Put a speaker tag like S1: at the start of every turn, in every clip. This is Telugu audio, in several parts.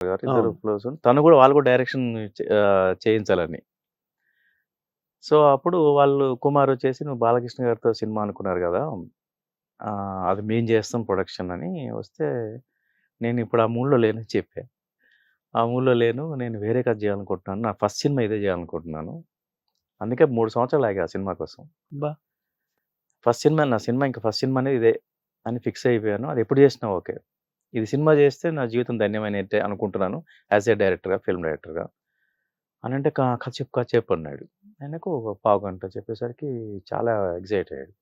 S1: గారు ఇద్దరు. క్లోజ్ తను కూడా వాళ్ళు కూడా డైరెక్షన్ చేయించాలని. సో అప్పుడు వాళ్ళు కుమార్ వచ్చేసి నువ్వు బాలకృష్ణ గారితో సినిమా అనుకున్నారు కదా అది మేం చేస్తాం ప్రొడక్షన్ అని వస్తే నేను ఇప్పుడు ఆ మూడ్లో లేనని చెప్పా. ఆ మూడ్లో లేను నేను వేరే కథ చేయాలనుకుంటున్నాను. నా ఫస్ట్ సినిమా ఇదే చేయాలనుకుంటున్నాను. అందుకే మూడు సంవత్సరాలు ఆగా ఆ సినిమా కోసం.
S2: బా.
S1: ఫస్ట్ సినిమా నా సినిమా ఇంకా ఫస్ట్ సినిమా అనేది ఇదే అని ఫిక్స్ అయిపోయాను. అది ఎప్పుడు చేసినా ఓకే. ఇది సినిమా చేస్తే నా జీవితం ధన్యమైనట్టే అనుకుంటున్నాను యాజ్ ఏ డైరెక్టర్గా ఫిల్మ్ డైరెక్టర్గా. అని అంటే "కా- కథ చెప్పు కథ చెప్పు అన్నాడు. ఆయనకు ఒక పావు గంట చెప్పేసరికి చాలా ఎగ్జైట్ అయ్యాడు.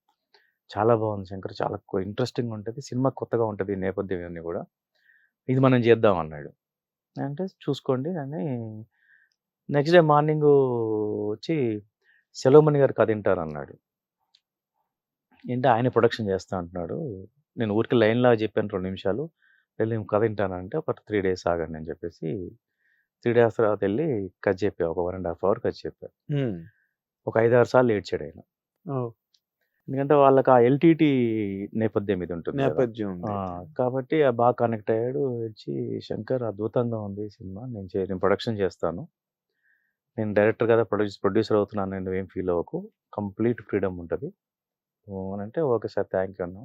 S1: చాలా బాగుంది శంకర్ చాలా ఇంట్రెస్టింగ్ ఉంటుంది సినిమా కొత్తగా ఉంటుంది ఈ నేపథ్యం ఇవన్నీ కూడా. ఇది మనం చేద్దాం అన్నాడు. అంటే చూసుకోండి అని నెక్స్ట్ డే మార్నింగ్ వచ్చి సెలవుమణి గారు కథ వింటారు అన్నాడు ఏంటంటే ఆయన ప్రొడక్షన్ చేస్తా అంటున్నాడు. నేను ఊరికి లైన్లా చెప్పాను రెండు నిమిషాలు. వెళ్ళి కథ వింటానంటే ఒక త్రీ డేస్ ఆగండి అని చెప్పేసి త్రీ డేస్ తర్వాత వెళ్ళి కథ చెప్పా. ఒక వన్ అండ్ హాఫ్ అవర్ కథ చెప్పా. ఒక ఐదు ఆరు సార్లు ఏడ్చాడు ఆయన. ఎందుకంటే వాళ్ళకి ఆ ఎల్టీటీ నేపథ్యం ఇది ఉంటుంది.
S2: నేపథ్యం
S1: కాబట్టి ఆ బాగా కనెక్ట్ అయ్యాడు. వచ్చి శంకర్ అద్భుతంగా ఉంది సినిమా. నేను నేను ప్రొడక్షన్ చేస్తాను. నేను డైరెక్టర్ కదా! ప్రొడ్యూస్ ప్రొడ్యూసర్ అవుతున్నాను. నేను ఏం ఫీల్ అవ్వకు. కంప్లీట్ ఫ్రీడమ్ ఉంటుంది. అంటే ఓకే సార్ థ్యాంక్ యూ అన్నా.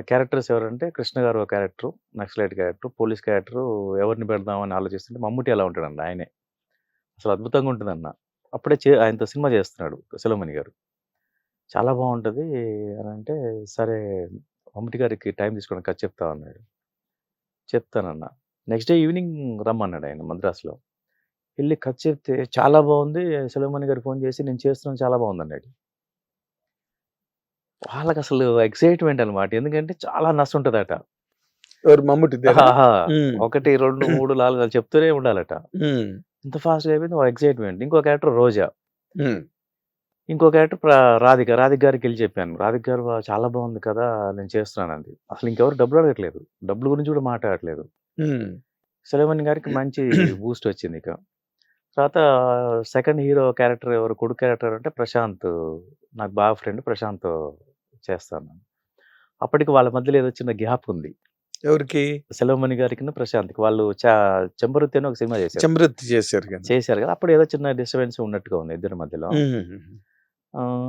S1: క్యారెక్టర్స్ ఎవరంటే కృష్ణ గారు ఒక character Naxalite character police character ఎవరిని పెడదామని ఆలోచిస్తుంటే మమ్ముటి ఎలా ఉంటాడండి ఆయనే. అసలు అద్భుతంగా ఉంటుందన్న. అప్పుడే చే ఆయనతో సినిమా చేస్తున్నాడు సెలమణి గారు. చాలా బాగుంటుంది అని అంటే సరే మమ్ముటి గారికి టైం తీసుకోవడానికి కథ చెప్తా అన్నాడు. చెప్తానన్న. నెక్స్ట్ డే ఈవినింగ్ రమ్మన్నాడు ఆయన మద్రాసులో. వెళ్ళి కథ చెప్తే చాలా బాగుంది సెలమణి గారు ఫోన్ చేసి నేను చేస్తున్నాను చాలా బాగుంది అన్నాడు వాళ్ళకి అసలు ఎక్సైట్మెంట్ అనమాట ఎందుకంటే చాలా నష్టం ఉంటుందట
S2: మమ్ముటి.
S1: ఒకటి రెండు మూడు నాలుగు చెప్తూనే ఉండాలట. ఇంత ఫాస్ట్ అయిపోయింది ఎక్సైట్మెంట్. ఇంకో క్యారెక్టర్ రోజా. ఇంకో క్యారెక్టర్ రాధిక. రాధిక గారికి వెళ్ళి చెప్పాను. రాధిక గారు "వా, చాలా బాగుంది కదా నేను చేస్తున్నాను అంది అసలు ఇంకెవరు డబ్బులు అడగట్లేదు. డబ్బుల గురించి కూడా మాట్లాడట్లేదు. సెలవన్ గారికి మంచి బూస్ట్ వచ్చింది ఇక. తర్వాత సెకండ్ హీరో క్యారెక్టర్ ఎవరు కొడుకు క్యారెక్టర్ అంటే ప్రశాంత్. నాకు బాగా ఫ్రెండ్ ప్రశాంత్. చేస్తాను. అప్పటికి వాళ్ళ మధ్యలో ఏదో చిన్న గ్యాప్ ఉంది.
S2: ఎవరికి?
S1: సెలవమణి గారికి ప్రశాంత్కి. వాళ్ళు చా చెంబరుత్తి అని ఒక సినిమా చేశారు.
S2: చమరత్తి చేశారు కదా.
S1: చేశారు కదా. అప్పుడు ఏదో చిన్న డిస్టర్బెన్స్ ఉన్నట్టుగా ఉంది ఇద్దరి మధ్యలో.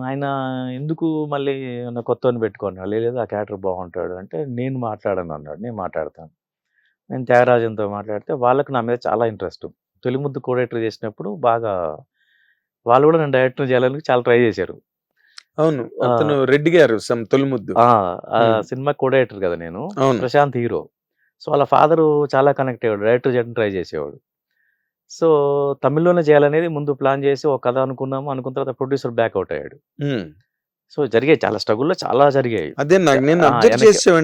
S1: ఆయన ఎందుకు మళ్ళీ కొత్తని పెట్టుకున్నాడు? లేదు ఆ క్యారెక్టర్ బాగుంటాడు అంటే నేను మాట్లాడను అన్నాడు. నేను మాట్లాడతాను. నేను త్యాగరాజన్తో మాట్లాడితే వాళ్ళకి నా మీద చాలా ఇంట్రెస్ట్. తొలి ముద్దు కోడైటర్ చేసినప్పుడు బాగా వాళ్ళు కూడా నన్ను డైరెక్టర్ చేయాలని చాలా ట్రై చేశారు.
S2: అవును. అతను రెడ్డి గారు సమ్ తొలిముద్దు.
S1: సినిమా కోడైటర్ కదా నేను. ప్రశాంత్ హీరో. సో వాళ్ళ ఫాదరు చాలా కనెక్ట్ అయ్యాడు డైరెక్టర్ చేయడం ట్రై చేసేవాడు. సో తమిళ్ళోనే చేయాలనేది ముందు ప్లాన్ చేసి ఒక కథ అనుకున్నాము అనుకున్న తర్వాత ప్రొడ్యూసర్ బ్యాక్అవుట్ అయ్యాడు. సో జరిగాయి చాలా స్ట్రగుల్లో చాలా జరిగాయి.
S2: అదే నేను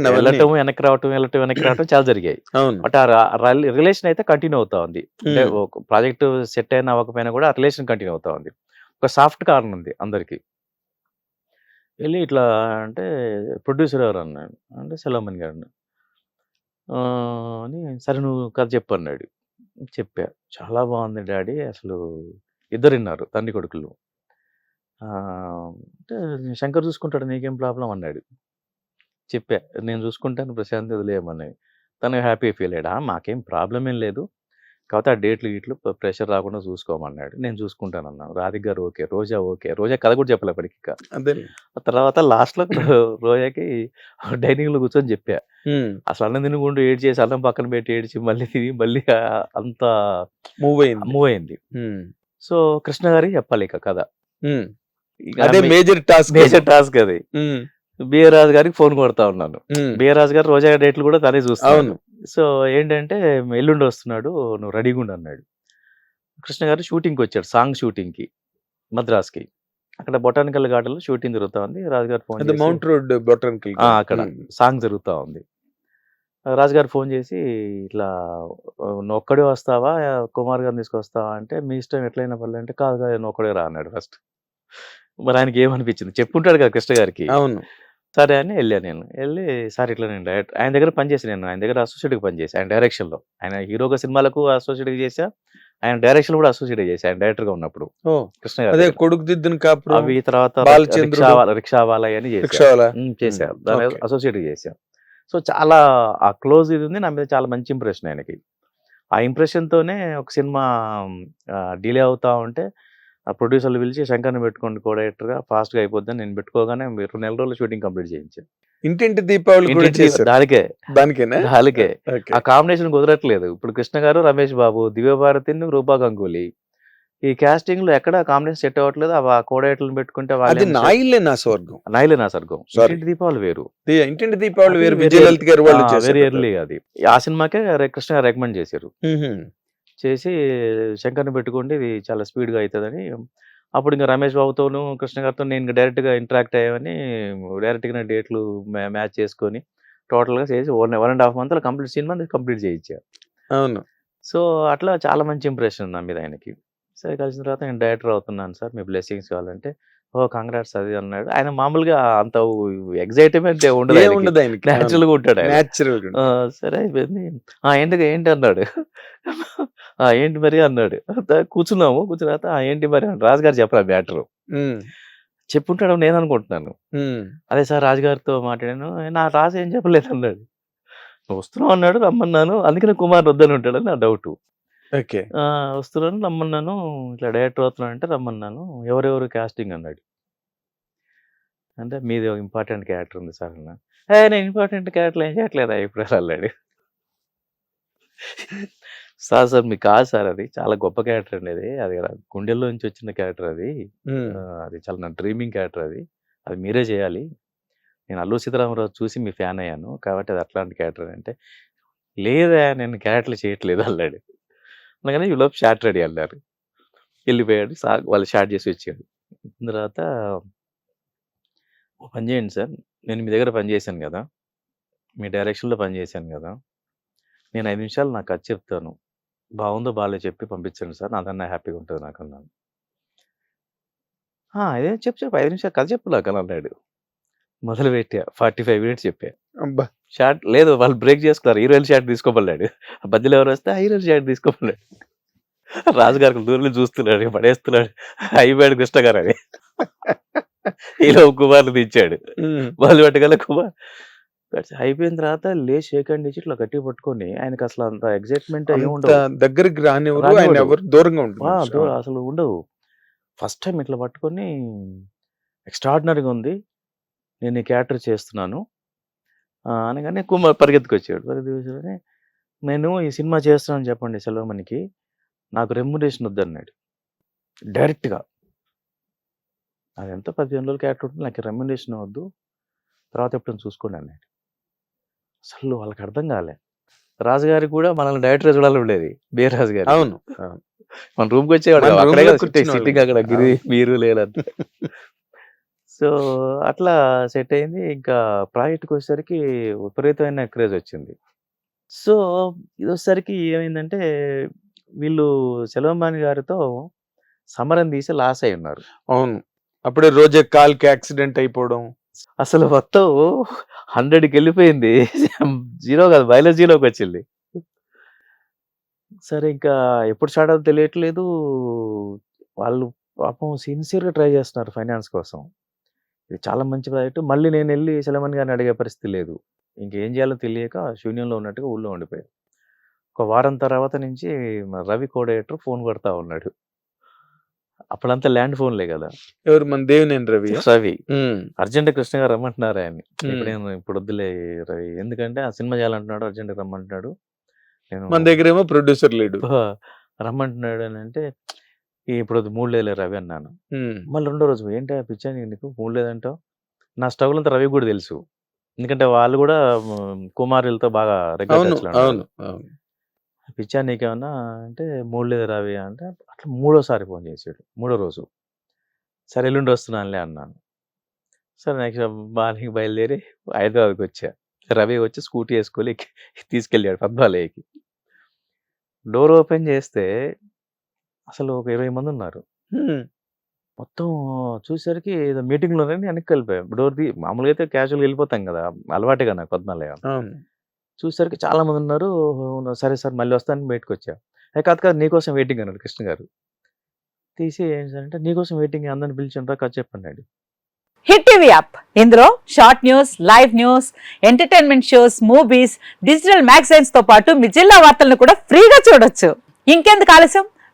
S1: వెళ్ళటం వెనక్కి రావటం వెళ్ళటం వెనక్కి రావటం చాలా జరిగాయి. బట్ ఆ రిలేషన్ అయితే కంటిన్యూ అవుతా ఉంది. ప్రాజెక్ట్ సెట్ అయినా అవ్వకపోయినా కూడా ఆ రిలేషన్ కంటిన్యూ అవుతా ఉంది. ఒక సాఫ్ట్ కారణం ఉంది అందరికి. వెళ్ళి ఇట్లా అంటే ప్రొడ్యూసర్ ఎవరు అన్నాడు. అంటే సెలమన్ గారు అన్నాడు. "ఆ, అని సరే నువ్వు కథ చెప్పు అన్నాడు. చెప్పా. చాలా బాగుంది డాడీ. అసలు ఇద్దరున్నారు తండ్రి కొడుకులు. "ఆ, అంటే శంకర్ చూసుకుంటాడు నీకేం ప్రాబ్లం అన్నాడు. చెప్పా. నేను చూసుకుంటాను ప్రశాంత్ లేమని తను హ్యాపీ ఫీల్ అయ్యాడు? "ఆ, మాకేం ప్రాబ్లం ఏం లేదు. కాకపోతే ఆ డేట్లు గీట్లు ప్రెషర్ రాకుండా చూసుకోమన్నాడు. నేను చూసుకుంటాను అన్నాను రాధిక్ గారు ఓకే రోజా ఓకే. రోజా కథ కూడా చెప్పలే ఇప్పటికి.
S2: అదే.
S1: ఆ తర్వాత లాస్ట్లో రోజాకి డైనింగ్లో కూర్చొని చెప్పా. అసలు అన్నం తినకుండా ఏడ్చి చేసి అన్నం పక్కన పెట్టి ఏడ్చి మళ్ళీ తిని మళ్ళీ అంత
S2: మూవ్ అయింది.
S1: మూవ్ అయింది. సో కృష్ణ గారికి చెప్పాలి ఇక కథ.
S2: అదే మేజర్ టాస్క్
S1: మేజర్ టాస్క్ అది. బిఆర్ రాజు గారికి ఫోన్ కొడతా ఉన్నాను. బిఆర్ రాజు గారు రోజా డేట్లు కూడా తనే చూస్తాను సో ఏంటంటే ఎల్లుండి వస్తున్నాడు నువ్వు రెడీగా ఉండు అన్నాడు. కృష్ణ గారు షూటింగ్కి వచ్చాడు సాంగ్ షూటింగ్కి మద్రాస్కి. అక్కడ బొటానికల్ గార్డెన్లో షూటింగ్ జరుగుతా ఉంది. రాజుగారు ఫోన్
S2: మౌంట్ రోడ్ బొటనికల్
S1: ఆ, అక్కడ సాంగ్ జరుగుతూ ఉంది. రాజుగారు ఫోన్ చేసి ఇట్లా నువ్వు ఒక్కడే వస్తావా? కుమార్ గారిని తీసుకొస్తావా? అంటే మీ ఇష్టం ఎట్లయినా పర్లేదు అంటే కాదు కాదు నువ్వు ఒక్కడే రా అన్నాడు ఫస్ట్. మరి ఆయనకి ఏమనిపించింది? చెప్పుంటాడు కదా కృష్ణ గారికి.
S2: అవును.
S1: సరే అని వెళ్ళాను నేను. వెళ్ళి సార్ ఇట్లా నేను డైరెక్ట్ ఆయన దగ్గర పనిచేసి నేను. ఆయన దగ్గర అసోసియేట్గా పనిచేసి ఆయన డైరెక్షన్లో ఆయన హీరోగా సినిమాలకు అసోసియేట్గా చేసా ఆయన డైరెక్షన్ కూడా అసోసియేట్ చేసి ఆయన డైరెక్టర్గా ఉన్నప్పుడు.
S2: ఓ.
S1: కృష్ణ
S2: అదే
S1: దగ్గర.
S2: కొడుకు దిద్దును కాపురం
S1: అవి తర్వాత. రిక్షా అని ఉమ్, దాని. అసోసియేట్ చేశాం. సో చాలా ఆ క్లోజ్ ఇది ఉంది. నా మీద చాలా మంచి ఇంప్రెషన్ ఆయనకి. ఆ ఇంప్రెషన్‌తోనే ఒక సినిమా డిలే అవుతా ఉంటే ఆ ప్రొడ్యూసర్‌లు పిలిచి శంకర్‌ని పెట్టుకోండి కో డైరెక్టర్‌గా ఫాస్ట్‌గా అయిపోద్దని నేను పెట్టుకోగానే మీరు నెల రోజుల్లో షూటింగ్ కంప్లీట్ చేయించాను.
S2: ఇంటింటి దీపావళి.
S1: దానికే.
S2: దానికేనా?
S1: దానికే. ఆ కాంబినేషన్ కుదరట్లేదు. ఇప్పుడు కృష్ణ గారు, రమేష్ బాబు, దివ్యభారతిను, రూపా గంగూలీ. ఈ కాస్టింగ్‌లో ఎక్కడ కాంబినేషన్ సెట్ అవ్వట్లేదు. ఆ కో డైరెక్టర్‌లను పెట్టుకుంటే
S2: అది
S1: వాళ్ళేమో
S2: నా స్వర్గం.
S1: నాయిలే నా స్వర్గం. ఇంటింటి దీపావళి వేరు.
S2: ఇంటింటి దీపావళి వేరు విజయలలిత గారు వాళ్ళు.
S1: వెరీ ఎర్లీ అది. ఆ సినిమాకే కృష్ణ గారు రికమెండ్ చేశారు. చేసి శంకర్‌ని పెట్టుకోండి ఇది చాలా స్పీడ్‌గా అయితదని. అప్పుడు ఇంక రమేష్ బాబుతోను, కృష్ణ గారితో నేను ఇంక డైరెక్ట్‌గా ఇంటరాక్ట్ అయ్యామని డైరెక్ట్‌గానే డేట్లు మ్యా మ్యాచ్ చేసుకొని టోటల్‌గా చేసి వన్ 1 ½ మంత్‌లో కంప్లీట్ సినిమాని కంప్లీట్ చేయించా.
S2: అవును.
S1: సో, అట్లా చాలా మంచి ఇంప్రెషన్ నా మీద ఆయనకి. సరే కలిసిన తర్వాత నేను డైరెక్టర్ అవుతున్నాను సార్ మీ బ్లెస్సింగ్స్ కావాలంటే, ఓహ్! కంగ్రాట్స్ అది అన్నాడు. ఆయన మామూలుగా అంత ఎక్సైట్‌మెంట్ ఉండదు ఆయనకి.
S2: అవును.
S1: నేచురల్‌గా ఉంటాడు ఆ! సరే అయిపోయింది. ఆ! ఏంటి ఏంటి అన్నాడు. ఆ! ఏంటి మరి అన్నాడు. కూర్చున్నాము. కూర్చున్న తర్వాత ఆ! ఏంటి మరి రాజుగారు చెప్పరా మ్యాటరు.
S2: హ్మ్.
S1: చెప్పుంటాడని నేను అనుకుంటున్నాను. అదే సార్ రాజుగారితో మాట్లాడాను. నా రాజు ఏం చెప్పలేదు అన్నాడు. వస్తున్నావు అన్నాడు రమ్మన్నాను. అందుకనే కుమార్ వద్దని ఉంటాడని నా డౌటు.
S2: ఓకే.
S1: వస్తున్నాను రమ్మన్నాను. ఇట్లా డైరెక్టర్ అవుతున్నానంటే రమ్మన్నాను. ఎవరెవరు కాస్టింగ్ అన్నాడు. అంటే మీది ఒక ఇంపార్టెంట్ క్యారెక్టర్ ఉంది సార్ అన్నా. నేను ఇంపార్టెంట్ క్యారెక్టర్‌లు ఏం చేయట్లేదా ఇప్పుడు అన్నాడు. సార్ సార్ మీకు కాదు సార్ అది. చాలా గొప్ప క్యారెక్టర్ అండి అది. అది గుండెల్లో నుంచి వచ్చిన క్యారెక్టర్ అది. అది చాలా నా డ్రీమింగ్ క్యారెక్టర్ అది. అది మీరే చేయాలి. నేను 'అల్లూరి సీతారామరాజు' చూసి మీ ఫ్యాన్ అయ్యాను. కాబట్టి అది అట్లాంటి క్యారెక్టర్ అంటే, లేదయ్యా నేను క్యారెక్టర్‌లు చేయట్లేదు అన్నాడు. అనగానే ఈలోపు షార్ట్ రెడీ వెళ్ళారు వెళ్ళిపోయాడు. సా వాళ్ళు షార్ట్ చేసి వచ్చాడు. తర్వాత పని చేయండి సార్. నేను మీ దగ్గర పనిచేశాను కదా మీ డైరెక్షన్‌లో పనిచేశాను కదా నేను ఐదు నిమిషాలు నాకు కథ చెప్తాను. బాగుందో బాగాలే చెప్పి పంపించండి సార్. నాదన్నా హ్యాపీగా ఉంటుంది నాకు అన్నాను అదే చెప్పు చెప్పు ఐదు నిమిషాలు కథ అన్నాడు నాకని అన్నాడు. మొదలుపెట్టా. 45 మినిట్స్ చెప్పా.
S2: అబ్బా!
S1: షాట్ లేదు వాళ్ళు బ్రేక్ చేసుకున్నారు. హీరోయిన్ షాట్ తీసుకోమన్నాడు. మధ్యలో ఎవరు వస్తే హీరోయిన్ షాట్ తీసుకోమన్నాడు. రాజుగారు దూరం చూస్తున్నాడు. పడేస్తున్నాడు. అయిపోయాడు కృష్ణ గారు అని. ఈలోపు కుమార్‌ని దించాడు.
S2: హ్మ్.
S1: మొదలు పెట్టగానే కుమార్ అయిపోయిన తర్వాత లేచి షేక్ హ్యాండ్ ఇచ్చి ఇట్లా గట్టిగా పట్టుకొని ఆయనకి అసలు అంత ఎక్సైట్‌మెంట్.
S2: దగ్గరికి రానివ్వరు. దూరంగా.
S1: అసలు ఉండవు. ఫస్ట్ టైమ్ ఇట్లా పట్టుకొని ఎక్స్ట్రార్డినరీగా ఉంది. నేను ఈ క్యారెక్టర్ చేస్తున్నాను. అనగానే కుమార్ పరిగెత్తుకొచ్చాడు. పరిగెత్తుకొచ్చాడని నేను ఈ సినిమా చేస్తున్నానని చెప్పండి సెల్వమణికి. నాకు రెమ్యునరేషన్ వద్దన్నాడు. డైరెక్ట్‌గా. అదెంత 15 రోజుల క్యారెక్టర్ ఉంటుంది. నాకు రెమ్యునరేషన్ వద్దు. తర్వాత ఎప్పుడైనా చూసుకోండి అన్నాడు. అసలు వాళ్ళకి అర్థం కాలే. రాజుగారికి కూడా మనల్ని డైరెక్టర్‌గా చూడాలని ఉండేది. బే రాజు గారికి.
S2: అవును.
S1: మన రూమ్‌కి వచ్చేవాడు. అక్కడే సిట్టింగ్ అక్కడ గిరి. మీరు లేనంత. సో, అట్లా సెట్ అయింది. ఇంకా ప్రాజెక్ట్‌కి వచ్చేసరికి విపరీతమైన క్రేజ్ వచ్చింది. సో, ఇదొచ్చేసరికి ఏమైందంటే వీళ్ళు సెల్వంబాణి గారితో సమరం తీసి లాస్ అయ్యి ఉన్నారు.
S2: అవును. అప్పుడే రోజా కాలికి యాక్సిడెంట్ అయిపోవడం.
S1: అసలు మొత్తం 100కెళ్ళిపోయింది. జీరో కాదు మైనస్ జీరోకొచ్చింది. సరే ఇంకా ఎప్పుడు స్టార్ట్ అవుద్దో తెలియట్లేదు. వాళ్ళు పాపం సిన్సియర్‌గా ట్రై చేస్తున్నారు ఫైనాన్స్ కోసం. ఇది చాలా మంచి ప్రాజెక్ట్. మళ్ళీ నేనెళ్ళి సెలమన్ గారిని అడిగే పరిస్థితి లేదు. ఇంకేం చేయాలో తెలియక శూన్యంలో ఉన్నట్టుగా ఊళ్ళో ఉండిపోయాను. ఒక వారం తర్వాత నుంచి రవి కో డైరెక్టర్ ఫోన్ కొడతా ఉన్నాడు. అప్పుడంతా ల్యాండ్ ఫోన్‌లే కదా!
S2: ఎవరు మన దేవినేని?
S1: రవి.
S2: హ్మ్.
S1: అర్జెంట్ కృష్ణ గారు రమ్మంటున్నారు ఆయన్ని. ఇప్పుడు. నేను ఇప్పుడు వద్దులే రవి. ఎందుకంటే ఆ సినిమా చేయాలంటున్నాడు. అర్జెంట్‌గా రమ్మంటున్నాడు. నేను
S2: మన దగ్గరేమో ప్రొడ్యూసర్ లేడు.
S1: రమ్మంటున్నాడు అనంటే ఇప్పుడు వద్దు మూడ్ లేదులే రవి అన్నాను. మళ్ళీ రెండో రోజు ఏంటయ్యా పిచ్చా నీకు మూడ్ లేదంటావు? నా స్ట్రగుల్ అంతా రవికి కూడా తెలుసు. ఎందుకంటే వాళ్ళు కూడా కుమారులతో బాగా రెగ్యులర్. పిచ్చా నీకేమన్నా అంటే మూడ్ లేదు రవి అంటే అట్లా మూడోసారి ఫోన్ చేసాడు. మూడో రోజు. సరే ఎల్లుండి వస్తున్నానులే అన్నాను. సరే నెక్స్ట్ మార్నింగ్ బయలుదేరి హైదరాబాద్‌కి వచ్చా. రవి వచ్చి స్కూటీ ఎక్కి తీసుకెళ్ళాడు పద్మాలయకి. డోర్ ఓపెన్ చేస్తే అసలు ఒక 20 మందున్నారు.
S2: హ్మ్.
S1: మొత్తం చూసేసరికి ఏదో మీటింగ్‌లోనని వెనక్కి వెళ్ళిపోయాం. డోర్ తీ మామూలుగా అయితే క్యాజువల్‌గా వెళ్ళిపోతాం కదా! అలవాటే కదా నాకు పద్మాలయ.
S2: అవును.
S1: చూసేసరికి చాలా మంది ఉన్నారు. సరే సార్ మళ్ళీ వస్తానని బయటకొచ్చా. ఏ కాదు కాదు నీకోసం వెయిటింగ్ అన్నాడు కృష్ణ గారు. తీసి ఏంటంటే నీకోసం వెయిటింగ్ అందరిని పిలిచండ్రా కథ చెప్పన్నాడు.
S3: హిట్ టీవీ యాప్ ఇందులో short news live news entertainment shows movies digital మ్యాగజైన్స్తో పాటు మీ జిల్లా వార్తలను కూడా ఫ్రీగా చూడొచ్చు ఇంకెందుకు ఆలస్యం